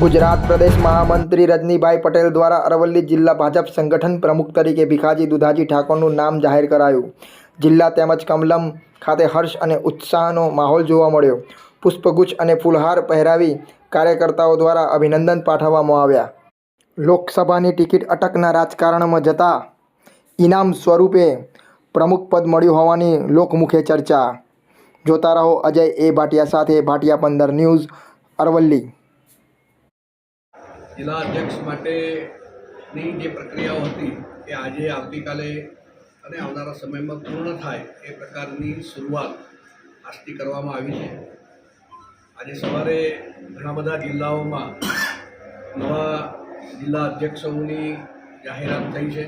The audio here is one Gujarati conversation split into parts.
ગુજરાત પ્રદેશ મહામંત્રી રજનીભાઈ પટેલ દ્વારા અરવલ્લી જિલ્લા ભાજપ સંગઠન પ્રમુખ તરીકે ભીખાજી દુધાજી ઠાકોરનું નામ જાહેર કરાયું. જિલ્લા તેમજ કમલમ ખાતે હર્ષ અને ઉત્સાહનો માહોલ જોવા મળ્યો. પુષ્પગુચ્છ અને ફૂલહાર પહેરાવી કાર્યકર્તાઓ દ્વારા અભિનંદન પાઠવવામાં આવ્યા. લોકસભાની ટિકિટ અટકના રાજકારણમાં જતા ઇનામ સ્વરૂપે પ્રમુખ પદ મળ્યું હોવાની લોકમુખે ચર્ચા. જોતા રહો અજય એ ભાટિયા સાથે ભાટિયા પંદર ન્યૂઝ અરવલ્લી. જિલ્લા અધ્યક્ષ માટેની જે પ્રક્રિયાઓ હતી એ આજે આવતીકાલે અને આવનારા સમયમાં પૂર્ણ થાય એ પ્રકારની શરૂઆત આજથી કરવામાં આવી છે. આજે સવારે ઘણા બધા જિલ્લાઓમાં નવા જિલ્લા અધ્યક્ષોની જાહેરાત થઈ છે.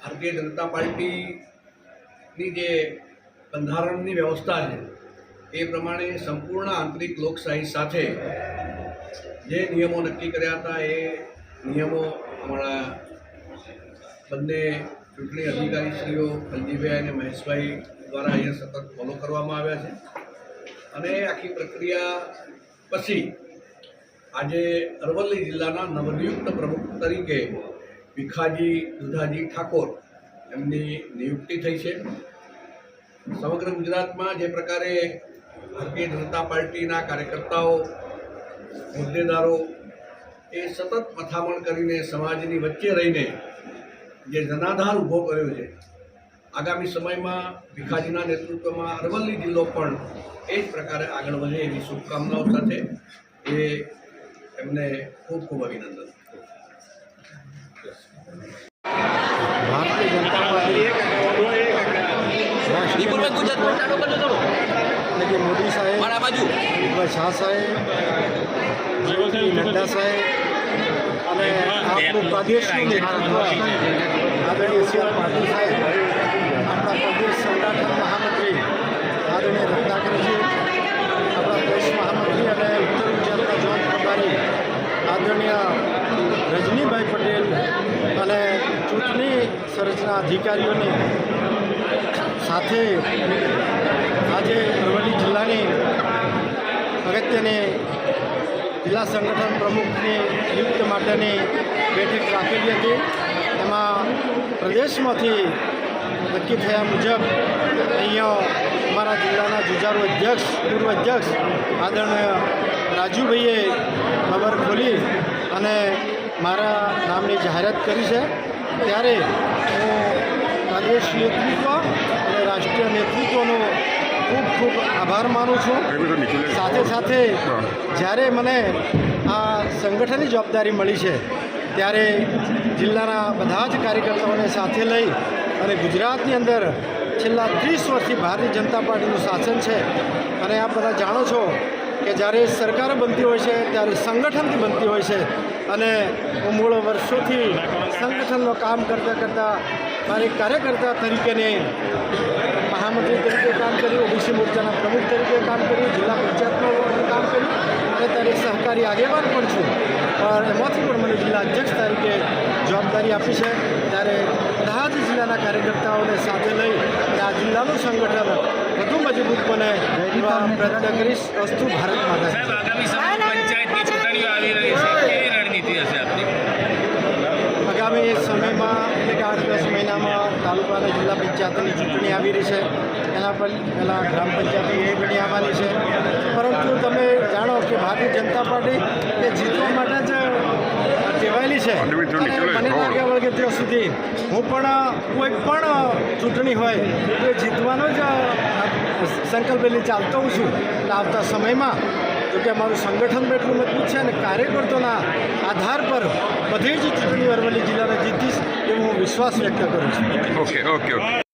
ભારતીય જનતા પાર્ટીની જે બંધારણની વ્યવસ્થા છે એ પ્રમાણે સંપૂર્ણ આંતરિક લોકશાહી સાથે જે નિયમો નક્કી કર્યા હતા એ નિયમો અમારા બંને ચૂંટણી અધિકારીશ્રીઓ કલદીભાઈ અને મહેશભાઈ દ્વારા અહીંયા સતત ફોલો કરવામાં આવ્યા છે. અને આખી પ્રક્રિયા પછી આજે અરવલ્લી જિલ્લાના નવનિયુક્ત પ્રમુખ તરીકે ભીખાજી દુધાજી ઠાકોર એમની નિયુક્તિ થઈ છે. સમગ્ર ગુજરાતમાં જે પ્રકારે ભારતીય જનતા પાર્ટીના કાર્યકર્તાઓ હોદ્દેદારો એ સતત પથામણ કરીને સમાજની વચ્ચે રહીને જે જનાધાર ઊભો કર્યો છે આગામી સમયમાં ભીખાજીના નેતૃત્વમાં અરવલ્લી જિલ્લો પણ એ જ પ્રકારે આગળ વધે એવી શુભકામનાઓ સાથે એ એમને ખૂબ ખૂબ અભિનંદન. ભારતીય જનતા પાર્ટી મોદી સાહેબ મારા શાહ સાહેબ નડ્ડા સાહેબ, અને આપણું પ્રદેશનું નેતૃત્વ આદરણીય સી આર પાટીલ સાહેબ, આપણા પ્રદેશ સંગઠન મહામંત્રી, આદરણીય રત્નાકરજી, આપણા દેશ મહામંત્રી અને ઉત્તર ગુજરાતના જોન પ્રભારી, આદરણીય રજનીભાઈ પટેલ અને ચૂંટણી સંરચના અધિકારીઓની સાથે આજે અરવલ્લી જિલ્લાની અગત્યની જિલ્લા સંગઠન પ્રમુખની નિયુક્ત માટેની બેઠક રાખેલી હતી. એમાં પ્રદેશમાંથી નક્કી થયા મુજબ અહીંયા અમારા જિલ્લાના જુજારુ અધ્યક્ષ, પૂર્વ અધ્યક્ષ આદરણીય રાજુભાઈએ ખબર ખોલી અને મારા નામની જાહેરાત કરી છે. ત્યારે હું પ્રદેશ નેતૃત્વ અને રાષ્ટ્રીય નેતૃત્વનો ખૂબ આભાર માનું છું. સાથે સાથે જ્યારે મને આ સંગઠનની જવાબદારી મળી છે ત્યારે જિલ્લાના બધા જ કાર્યકર્તાઓને સાથે લઈ અને ગુજરાતની અંદર છેલ્લા ત્રીસ વર્ષથી ભારતીય જનતા પાર્ટીનું શાસન છે. અને આપ બધા જાણો છો કે જ્યારે સરકાર બનતી હોય છે ત્યારે સંગઠનથી બનતી હોય છે. અને હું મૂળ વર્ષોથી સંગઠનનું કામ કરતાં કરતાં મારી કાર્યકર્તા તરીકેને મહામંત્રી તરીકે કામ કર્યું ઓબીસી મોરચાના પ્રમુખ તરીકે કામ કર્યું જિલ્લા પંચાયતમાં કામ કર્યું. અને ત્યારે સહકારી આગેવાન પણ છું. પણ એમાંથી પણ મને જિલ્લા અધ્યક્ષ તરીકે જવાબદારી આપી છે. ત્યારે દાહોદ જિલ્લાના કાર્યકર્તાઓને સાથે લઈ અને આ જિલ્લાનું સંગઠન વધુ મજબૂત બને પ્રયત્ન કરીશ. અસ્તુ ભારત માતા આગામી પંચાયતની ચૂંટણીઓ આવી રહી છે કેવી રણનીતિ હશે આપની આગામી સમયમાં એટલે કે આઠ દસ મહિનામાં તાલુકા અને જિલ્લા પંચાયતની ચૂંટણી આવી રહી છે. એના પર પહેલાં ગ્રામ પંચાયતની એ પણ આવવાની છે. પરંતુ તમે જાણો કે ભારતીય જનતા પાર્ટી એ જીતવા માટે જ કહેવાયેલી છે. મને લાગે વળગે ત્યાં સુધી હું પણ કોઈ પણ ચૂંટણી હોય તો એ જીતવાનો જ સંકલ્પ લઈ ચાલતો હું છું. એટલે આવતા સમયમાં જોકે અમારું સંગઠન પણ એટલું મજબૂત છે અને કાર્યકર્તોના આધાર પર બધી જ ચૂંટણી અરવલ્લી જિલ્લાને જીતીશ. વિશ્વાસ વ્યક્ત કરું છું ઓકે ઓકે ઓકે